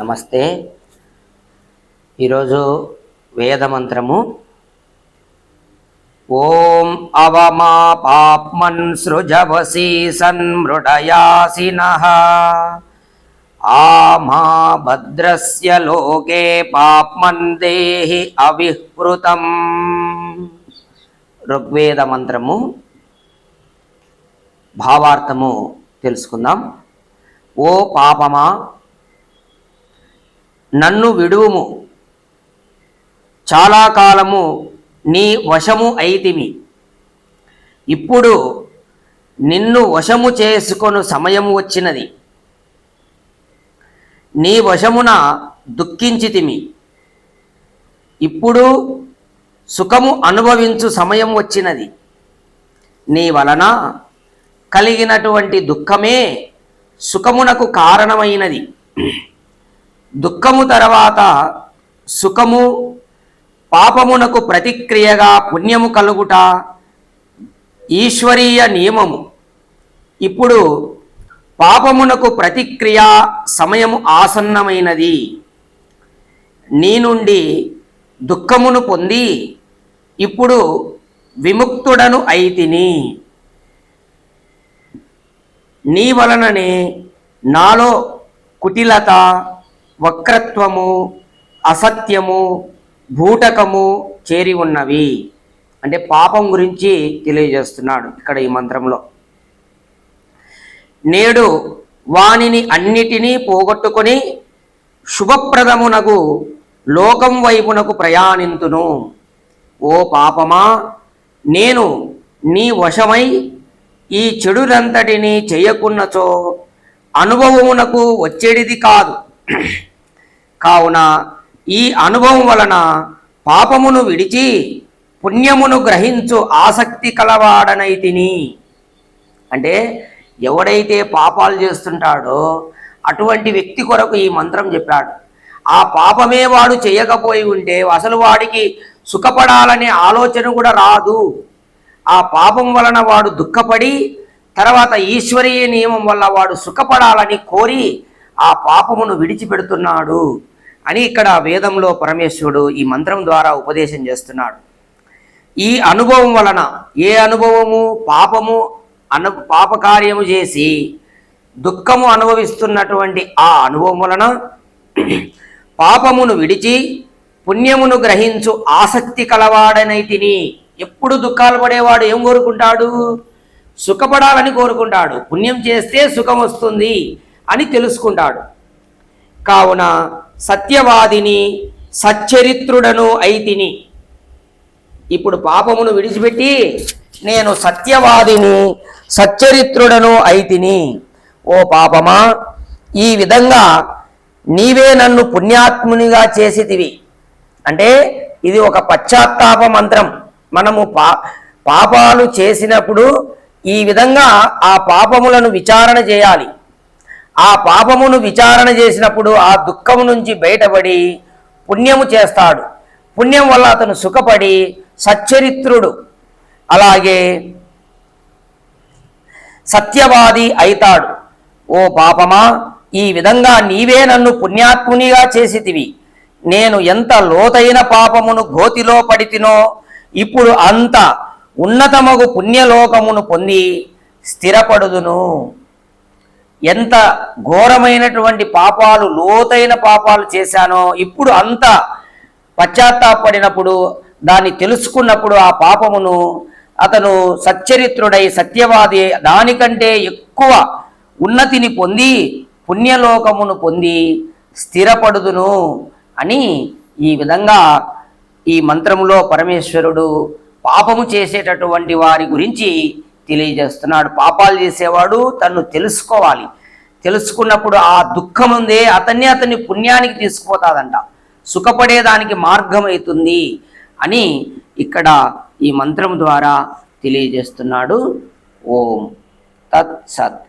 నమస్తే. ఈరోజు వేదమంత్రము. ఓం అవమా పాప్మన్ సృజవసి సన్మృడయాసిన ఆమా భద్రస్య లోకే పాప్మన్ దేహి అవిహృతం. ఋగ్వేద మంత్రము భావార్థము తెలుసుకుందాం. ఓ పాపమా నన్ను విడువుము. చాలా కాలము నీ వశము అయితిమి. ఇప్పుడు నిన్ను వశము చేసుకొను సమయం వచ్చినది. నీ వశమున దుఃఖించితిమి. ఇప్పుడు సుఖము అనుభవించు సమయం వచ్చినది. నీ వలన కలిగినటువంటి దుఃఖమే సుఖమునకు కారణమైనది. దుఃఖము తర్వాత సుఖము పాపమునకు ప్రతిక్రియగా పుణ్యము కలుగుట ఈశ్వరీయ నియమము. ఇప్పుడు పాపమునకు ప్రతిక్రియ సమయము ఆసన్నమైనది. నీ నుండి దుఃఖమును పొంది ఇప్పుడు విముక్తుడను అయితిని. నీ వలననే నాలో కుటిలత వక్రత్వము అసత్యము భూటకము చేరి ఉన్నవి. అంటే పాపం గురించి తెలియజేస్తున్నాడు ఇక్కడ ఈ మంత్రంలో. నేడు వానిని అన్నిటినీ పోగొట్టుకొని శుభప్రదమునకు లోకం వైపునకు ప్రయాణింతును. ఓ పాపమా నేను నీ వశమై ఈ చెడులంతటినీ చేయకున్నచో అనుభవమునకు వచ్చేడిది కాదు. కావున ఈ అనుభవం వలన పాపమును విడిచి పుణ్యమును గ్రహించు ఆసక్తి కలవాడనైతిని అంటే ఎవడైతే పాపాలు చేస్తుంటాడో అటువంటి వ్యక్తి కొరకు ఈ మంత్రం చెప్పాడు. ఆ పాపమే వాడు చేయకపోయి ఉంటే అసలు వాడికి సుఖపడాలనే ఆలోచన కూడా రాదు. ఆ పాపం వలన వాడు దుఃఖపడి తర్వాత ఈశ్వరీయ నియమం వల్ల వాడు సుఖపడాలని కోరి ఆ పాపమును విడిచిపెడుతున్నాడు. అని ఇక్కడ వేదంలో పరమేశ్వరుడు ఈ మంత్రం ద్వారా ఉపదేశం చేస్తున్నాడు. ఈ అనుభవం వలన ఏ అనుభవము పాపము అను పాపకార్యము చేసి దుఃఖము అనుభవిస్తున్నటువంటి ఆ అనుభవం వలన పాపమును విడిచి పుణ్యమును గ్రహించు ఆసక్తి కలవాడనైతిని ఎప్పుడు దుఃఖాలు పడేవాడు ఏం కోరుకుంటాడు? సుఖపడాలని కోరుకుంటాడు. పుణ్యం చేస్తే సుఖం వస్తుంది అని తెలుసుకుంటాడు. కావున సత్యవాదిని సచ్చరిత్రుడను అయితిని. ఇప్పుడు పాపమును విడిచిపెట్టి నేను సత్యవాదిని సచ్చరిత్రుడను అయితిని. ఓ పాపమా ఈ విధంగా నీవే నన్ను పుణ్యాత్మునిగా చేసితివి. అంటే ఇది ఒక పశ్చాత్తాప మంత్రం. మనము పా పాపాలు చేసినప్పుడు ఈ విధంగా ఆ పాపములను విచారణ చేయాలి. ఆ పాపమును విచారణ చేసినప్పుడు ఆ దుఃఖము నుంచి బయటపడి పుణ్యము చేస్తాడు. పుణ్యం వల్ల అతను సుఖపడి సచ్చరిత్రుడు. అలాగే సత్యవాది అయితాడు. ఓ పాపమా ఈ విధంగా నీవే నన్ను పుణ్యాత్మునిగా చేసితివి. నేను ఎంత లోతైన పాపమును గోతిలో పడితినో ఇప్పుడు అంత ఉన్నతమగు పుణ్యలోకమును పొంది స్థిరపడుదును. ఎంత ఘోరమైనటువంటి పాపాలు లోతైన పాపాలు చేశానో ఇప్పుడు అంత పశ్చాత్తాపడినప్పుడు దాన్ని తెలుసుకున్నప్పుడు ఆ పాపమును అతను సచ్చరిత్రుడై సత్యవాది దానికంటే ఎక్కువ ఉన్నతిని పొంది పుణ్యలోకమును పొంది స్థిరపడుదును అని ఈ విధంగా ఈ మంత్రములో పరమేశ్వరుడు పాపము చేసేటటువంటి వారి గురించి తెలియజేస్తున్నాడు. పాపాలు చేసేవాడు తను తెలుసుకోవాలి. తెలుసుకున్నప్పుడు ఆ దుఃఖం ఉందే అతన్ని అతన్ని పుణ్యానికి తీసుకుపోతాదంట సుఖపడేదానికి మార్గం అవుతుంది అని ఇక్కడ ఈ మంత్రం ద్వారా తెలియజేస్తున్నాడు. ఓం తత్ సత్